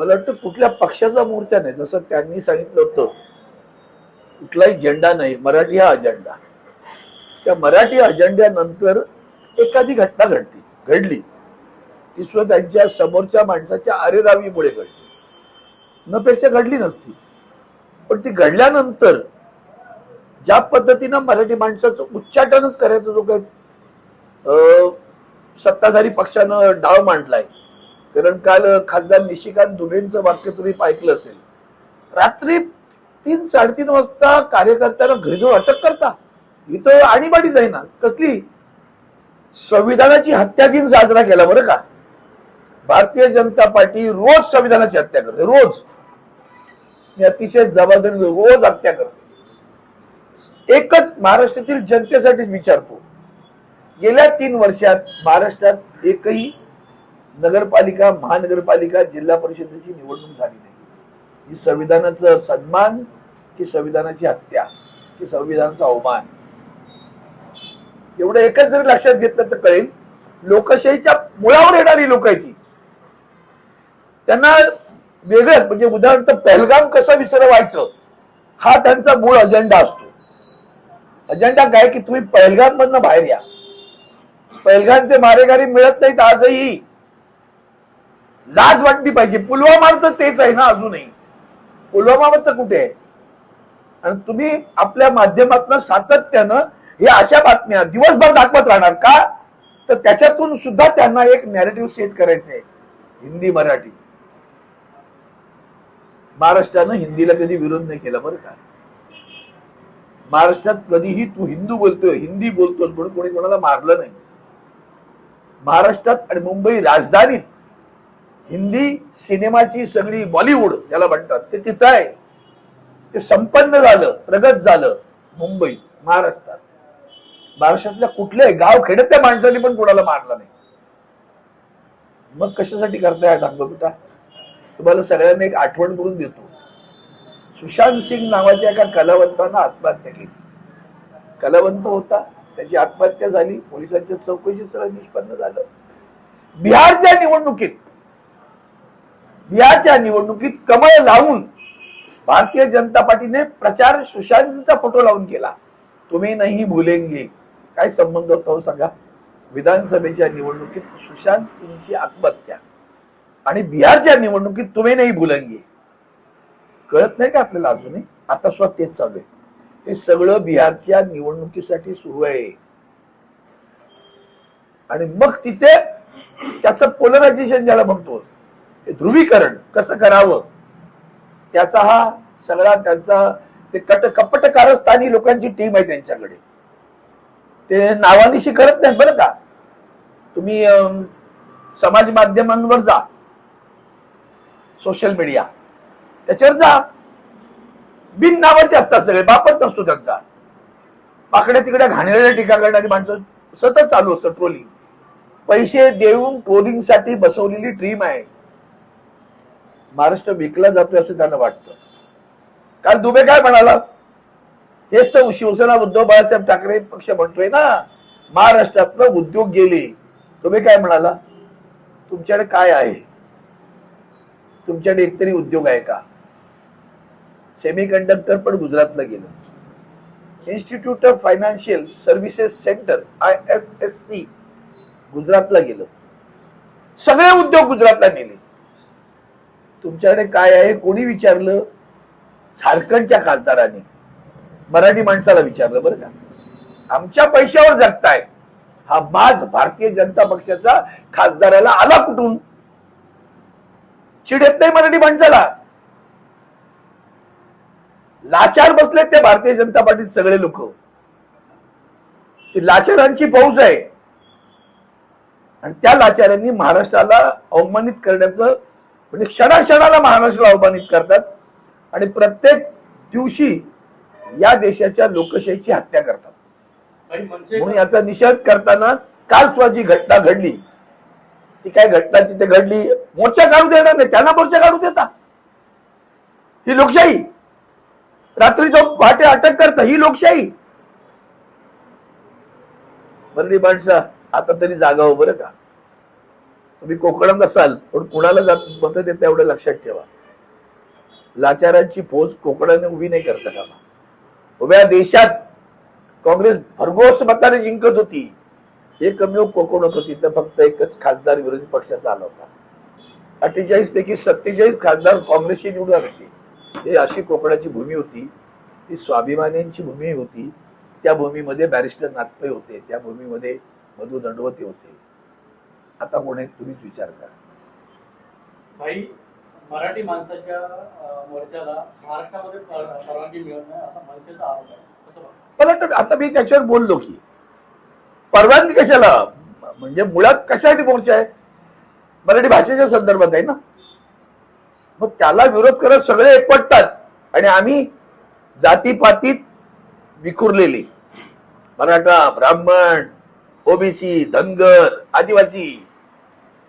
मला वाटतं कुठल्या पक्षाचा मोर्चा नाही. जसं त्यांनी सांगितलं होतं कुठलाही झेंडा नाही. मराठी हा अजेंडा त्या मराठी अजेंड्यानंतर एखादी घटना घडती. घडली. ती सुद्धा त्यांच्या समोरच्या माणसाच्या अरेरावीमुळे घडली. नपेक्षा घडली नसती. पण ती घडल्यानंतर ज्या पद्धतीनं मराठी माणसाचं उच्चाटनच करायचं जो काही अं, सत्ताधारी पक्षानं डाव मांडलाय कारण काल खासदार निशिकांत दुबेंचं वाक्य तुम्ही ऐकलं असेल. रात्री तीन साडेतीन वाजता कार्यकर्त्यांना घरी जाऊन अटक करता. इथं आणीबाणी जाईना. कसली? संविधानाची हत्या दिन साजरा केला बरं का? भारतीय जनता पार्टी रोज संविधानाची हत्या करते रोज. मी अतिशय जबाबदारी रोज हत्या करते. एकच महाराष्ट्रातील जनतेसाठीच विचारतो. गेल्या तीन वर्षात महाराष्ट्रात एकही नगरपालिका महानगरपालिका जिल्हा परिषदेची निवडणूक झाली नाही. ही संविधानाचा सन्मान की संविधानाची हत्या की संविधानाचा अवमान? एवढं एकच जरी लक्षात घेतलं तर कळेल लोकशाहीच्या मुळावर येणारी लोक आहे ती त्यांना वेगळं म्हणजे उदाहरणार्थ पहलगाम कसं विसरवायचं हा त्यांचा मूळ अजेंडा असतो. अजेंडा काय की तुम्ही पहलगाम मधनं बाहेर या. पहलगामचे मारेगारी मिळत नाहीत आजही. लाज वाटली पाहिजे. पुलवामा तर तेच आहे ना अजूनही. पुलवामा तर कुठे आहे? आणि तुम्ही आपल्या माध्यमातून सातत्यानं हे अशा बातम्या दिवसभर दाखवत राहणार का? तर त्याच्यातून सुद्धा त्यांना एक नॅरेटिव्ह सेट करायचं आहे हिंदी मराठी. महाराष्ट्रानं हिंदीला कधी विरोध नाही केला बरं का? महाराष्ट्रात कधीही तू हिंदू बोलतोय हिंदी बोलतोय म्हणून कोणी कोणाला मारलं नाही. महाराष्ट्रात आणि मुंबई राजधानीत हिंदी सिनेमाची सगळी बॉलिवूड ज्याला म्हणतात ते तिथं आहे. ते संपन्न झालं प्रगत झालं मुंबई महाराष्ट्रात. महाराष्ट्रातल्या कुठल्याही गाव खेड्यातल्या माणसाने पण कोणाला मारलं नाही. मग कशासाठी करताय डांगोपिटा तुम्हाला सगळ्यांना एक आठवण करून देतो. सुशांत सिंग नावाच्या एका कलावंतानं आत्महत्या केली. कलावंत होता त्याची आत्महत्या झाली पोलिसांच्या चौकशी सगळं निष्पन्न झालं. बिहारच्या निवडणुकीत बिहारच्या निवडणुकीत कमळ लावून भारतीय जनता पार्टीने प्रचार सुशांतचा फोटो लावून केला. तुम्ही नाही भुलेंगे. काय संबंध होता हो सांगा? विधानसभेच्या निवडणुकीत सुशांत सिंगची आत्महत्या आणि बिहारच्या निवडणुकीत तुम्ही नाही भुलंगे. कळत नाही का आपल्याला अजूनही? आता स्वतः तेच चालू आहे. हे सगळं बिहारच्या निवडणुकीसाठी सुरू आहे. आणि मग तिथे त्याचं पोलरायझेशन ज्याला म्हणतो. ते ध्रुवीकरण कसं करावं? त्याचा हा सगळा त्यांचा ते कट कपट कारस्थानी लोकांची टीम आहे त्यांच्याकडे. ते नावानिशी करत नाहीत बरं का? तुम्ही अं, समाज माध्यमांवर जा. सोशल मीडिया त्याच्यावर जा. बिन नावाचे असतात सगळे. बापच नसतो त्यांचा. पाकड्या तिकड्या घाणेरड्या टीका करणारी माणसं सतत चालू असतं ट्रोलिंग पैसे देऊन ट्रोलिंगसाठी बसवलेली टीम आहे. महाराष्ट्र विकला जातोय असं त्यांना वाटतं. कारण दुबे काय म्हणाला? हेच तर शिवसेना उद्धव बाळासाहेब ठाकरे पक्ष म्हणतोय ना महाराष्ट्रातलं उद्योग गेले. तुम्ही काय म्हणाला? तुमच्याकडे काय आहे? तुमच्याकडे एकतरी उद्योग आहे का? सेमी कंडक्टर पण गुजरातला गेलं. Institute of financial services centre I F S C गुजरातला गेलं. सगळे उद्योग गुजरातला नेले. तुमच्याकडे काय आहे? कोणी विचारलं? झारखंडच्या खासदाराने. मराठी माणसाला विचारलं बरं का? आमच्या पैशावर जगताय. हा माज भारतीय जनता पक्षाचा खासदाराला आला कुठून? चिड येत नाही मराठी माणसाला. लाचार बसलेत ते भारतीय जनता पार्टीत सगळे लोक. ती लाचारांची फौज आहे. आणि त्या लाचारांनी महाराष्ट्राला अवमानित करण्याचं म्हणजे क्षणाक्षणाला महाराष्ट्राला अवमानित करतात आणि प्रत्येक दिवशी या देशाच्या लोकशाहीची हत्या करतात. म्हणून याचा निषेध करताना काल सुद्धा जी घटना घडली ती काय घटना तिथे घडली मोर्चा काढू देणार नाही त्यांना मोर्चा काढू देता. ही लोकशाही. रात्री जो पहाटे अटक करता ही लोकशाही. बरली माणसं आता तरी जागा बरं का? तुम्ही कोकणात असाल पण कुणाला जात मत देता एवढं लक्षात ठेवा. लाचारांची फौज कोकणाने उभी नाही करता कामा उभ्या देशात काँग्रेस भरघोस मताने जिंकत होती. एकमेव कोकण होती तर फक्त एकच खासदार विरोधी पक्षाचा आला होता. अठ्ठेचाळीस पैकी सत्तेचाळीस खासदार काँग्रेसची निवडून आले हे अशी कोकणाची भूमी होती ती स्वाभिमानींची भूमी होती. त्या भूमीमध्ये बॅरिस्टर नागपे होते त्या भूमीमध्ये मधु दंडवते होते. आता कोण आहेत तुम्हीच विचार करा. भाई मराठी माणसाच्या मोर्चाला महाराष्ट्रामध्ये पर- परवानगी मिळत नाही असा मनसेचा आरोप आहे? मला आता मी त्याच्यावर बोललो की परवानगी कशाला? म्हणजे मुळात कशासाठी मोर्चा आहे? मराठी भाषेच्या संदर्भात आहे ना? मग त्याला विरोध करत सगळे एकवटतात आणि आम्ही जातीपातीत विखुरलेली. मराठा ब्राह्मण ओबीसी धनगर आदिवासी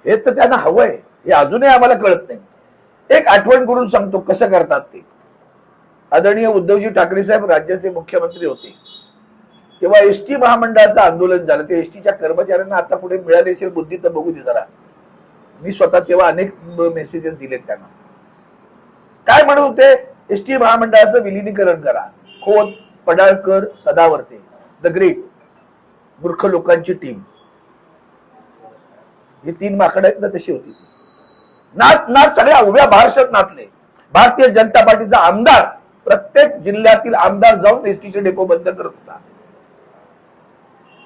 हे तर त्यांना हवंय. हे अजूनही आम्हाला कळत नाही. एक आठवण करून सांगतो कसं करतात ते. आदरणीय उद्धवजी ठाकरे साहेब राज्याचे मुख्यमंत्री होते. तेव्हा एस टी महामंडळाचं आंदोलन झालं. ते एस टीच्या कर्मचाऱ्यांना आता कुठे मिळाली असेल बुद्धी तर बघू दे जरा. मी स्वतः तेव्हा अनेक मेसेजेस दिलेत त्यांना. काय म्हणत होते एस टी महामंडळाचं विलिनीकरण करा. खोत पडाळकर सदावर्ते. द ग्रेट मूर्ख लोकांची टीम जी तीन माकड आहेत ना तशी होती. नाच नाच सगळ्या उभ्या महाराष्ट्रात नाचले भारतीय जनता पार्टीचा आमदार प्रत्येक जिल्ह्यातील आमदार जाऊन एसटीचे डेपो बंद करत होता.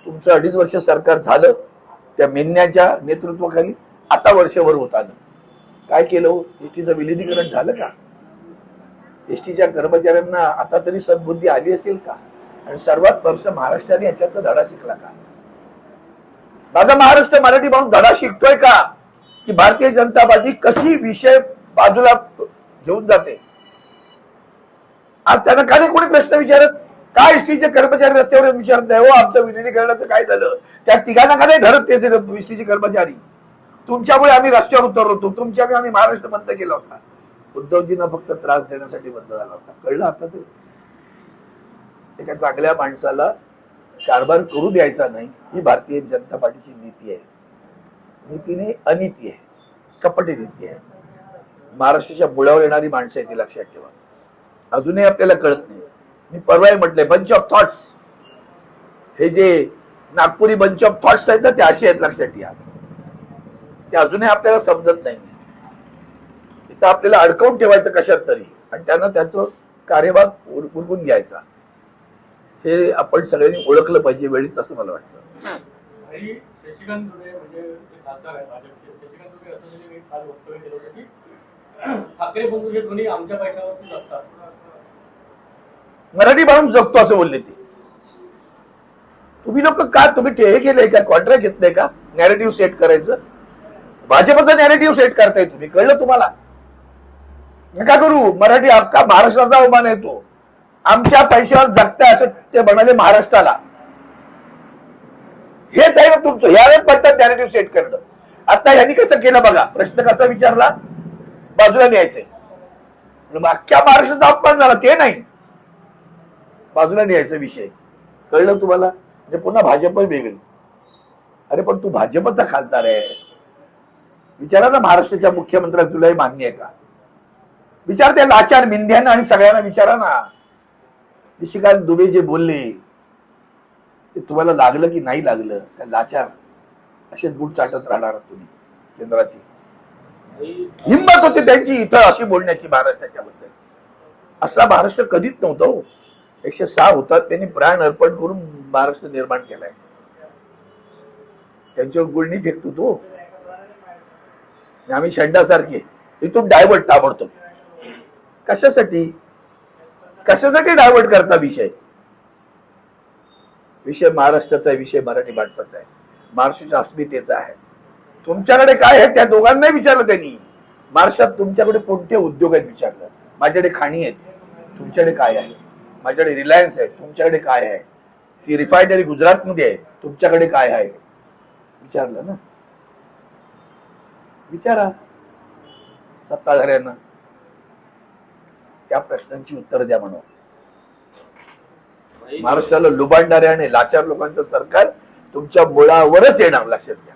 तुमचं अडीच वर्ष सरकार झालं त्या मेन्याच्या नेतृत्वाखाली आता वर्षभर होत आलं. काय केलं हो? एसटीचं विलिनीकरण झालं का? एसटीच्या कर्मचाऱ्यांना आता तरी सद्बुद्धी आली असेल का? आणि सर्वात वर्ष महाराष्ट्राने याच्यातनं धडा शिकला का? माझा महाराष्ट्र मराठी माणूस धडा शिकतोय का? की भारतीय जनता पार्टी कशी विषय बाजूला घेऊन जाते? आज त्यांना का नाही कोणी प्रश्न विचारत काय एसटीचे कर्मचारी रस्त्यावर विचारत नाही? हो आमचं विलिनीकरणाचं काय झालं? त्या तिघांना का नाही धरत ते एसटीचे कर्मचारी? तुमच्यामुळे आम्ही रस्त्यावर उतरलो होतो. तुमच्यामुळे आम्ही महाराष्ट्र बंद केला होता. उद्धवजींना फक्त त्रास देण्यासाठी बंद झाला होता. कळलं आता ते? एका चांगल्या माणसाला कारभार करू द्यायचा नाही ही भारतीय जनता पार्टीची नीती आहे. नीतीने अनिती आहे कपटी नीती आहे. महाराष्ट्राच्या मुळावर येणारी माणसं आहे ती लक्षात ठेवा. अजूनही आपल्याला कळत नाही. मी परवाही म्हटलंय बंच ऑफ थॉट्स हे जे नागपुरी बंच ऑफ थॉट्स आहेत ना ते असे आहेत लक्षात ठेवा. ते अजूनही आपल्याला समजत नाही. तिथं आपल्याला अडकवून ठेवायचं कशात तरी. आणि त्यांना त्याचं कार्यभाग उर- उरकून घ्यायचा. हे आपण सगळ्यांनी ओळखलं पाहिजे वेळीच असं मला वाटतं. भाई शशिकांत दुबे म्हणजे जे खासदार आहेत भाजपचे शशिकांत दुबे असं त्यांनी एक काल वक्तव्य केलं होतं की ठाकरे बंधू हे दोन्ही आमच्या पैशावरती जगतात. मराठी माणूस जगतो असं बोलले ते. तुम्ही लोक का तुम्ही हे केलंय का कॉन्ट्रॅक्ट घेतलंय का? नॅरेटिव्ह सेट करायचं? भाजपचं नॅरेटिव्ह सेट करताय तुम्ही कळलं तुम्हाला? नका करू? मराठी अख्खा महाराष्ट्राचा अवमान आहे तो. आमच्या पैशावर जगताय असं ते म्हणाले महाराष्ट्राला. हेच आहे ना तुमचं ह्यावेळेस म्हणतात नॅरेटिव्ह सेट करणं आता यांनी कसं केलं बघा प्रश्न कसा विचारला? बाजूला न्यायचंय. अख्ख्या महाराष्ट्राचा अपमान झाला ते नाही. बाजूला न्यायचा विषय. कळलं तुम्हाला? म्हणजे पुन्हा भाजप वेगळी अरे पण तू भाजपचा खासदार आहे. विचारा ना महाराष्ट्राच्या मुख्यमंत्र्याला तुला हे मान्य आहे का? विचार त्या लाचार मिंध्यांना आणि सगळ्यांना विचारा ना. निशिकांत दुबे जे बोलले ते तुम्हाला लागलं की नाही लागलं? त्या लाचार? असेच बूट चाटत राहणार तुम्ही केंद्राची. हिंमत होती त्यांची इथं अशी बोलण्याची महाराष्ट्राच्याबद्दल असला महाराष्ट्र कधीच नव्हतो हो. एकशे सहा होतात त्यांनी प्राण अर्पण करून महाराष्ट्र निर्माण केलाय. त्यांच्यावर गुळणी फेकतो तो आम्ही शेंडासारखे. इथून डायव्हर्ट ताबडतो कशासाठी? कशासाठी डायव्हर्ट करता विषय? विषय महाराष्ट्राचा आहे विषय मराठी माणसाचा आहे. महाराष्ट्राच्या अस्मितेचा आहे. तुमच्याकडे काय आहे त्या दोघांनाही विचारलं त्यांनी. महाराष्ट्रात तुमच्याकडे कोणते उद्योग आहेत विचारलं? माझ्याकडे खाणी आहेत. तुमच्याकडे काय आहे? माझ्याकडे रिलायन्स आहे. तुमच्याकडे काय आहे? ती रिफायनरी गुजरातमध्ये आहे. तुमच्याकडे काय आहे? विचारलं ना? विचारा. सत्ताधाऱ्यांना. त्या प्रश्नांची उत्तर द्या म्हणून. महाराष्ट्राला लुबाडणाऱ्या आणि लाचार लोकांचं सरकार तुमच्या मुळावरच येणार लक्षात घ्या.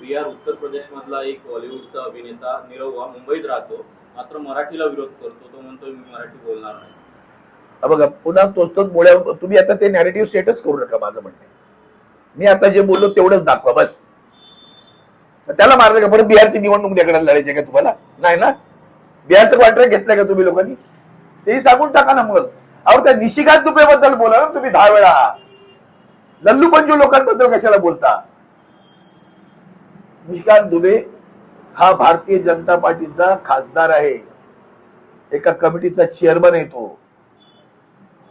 बिहार उत्तर प्रदेश मधला एक बॉलिवूडचा अभिनेता निरहुआ मुंबईत राहतो. मात्र मराठीला विरोध करतो. तो म्हणतो मी मराठी बोलणार नाही. हा बघा पुन्हा तोच तोच मुळ्या तुम्ही आता ते नॅरेटिव्ह सेटच करू नका माझं म्हणणे. मी आता जे बोललो तेवढंच दाखवा बस. त्याला मारलं का? परत बिहारची निवडणूक लढायची का तुम्हाला? नाही ना? बिहारचं कॉन्ट्रॅक्ट घेतलंय का तुम्ही लोकांनी? तेही सांगून टाका ना मग. अहो त्या निशिकांत दुबेबद्दल बोला ना तुम्ही दहा वेळा. लल्लू पंजू लोकांबद्दल कशाला बोलता? निशिकांत दुबे हा भारतीय जनता पार्टीचा खासदार आहे. एका कमिटीचा चेअरमन आहे तो.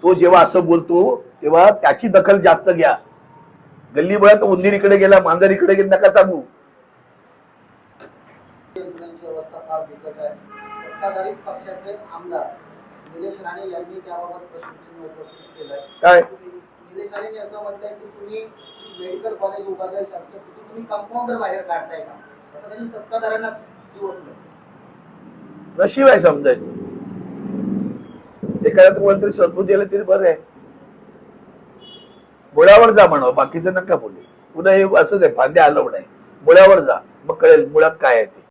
तो जेव्हा असं बोलतो तेव्हा त्याची दखल जास्त घ्या. गल्ली बळात उंदीर गेला मांजरीकडे गेला नका सांगू. सत्ताधारी पक्षाचे आमदार निलेश राणे यांनी त्याबाबत प्रश्नचिन्ह उपस्थित काय? निलेश राणे असं म्हणताय की तुम्ही मेडिकल कॉलेज शासकीय तुम्ही कंपाऊंडर बाहेर काढताय का? असं त्यांनी सत्ताधाऱ्यांना दिवसलं नशीब आहे समजायचं. एखाद्या तुम्हाला तरी सद्बुद्धी आलं तरी बरं आहे. मुळावर जा म्हणावं बाकीचं नका बोलू. पुन्हा हे असंच आहे फांद्या हलवणं आहे. मुळावर जा मग कळेल मुळात काय आहे ते.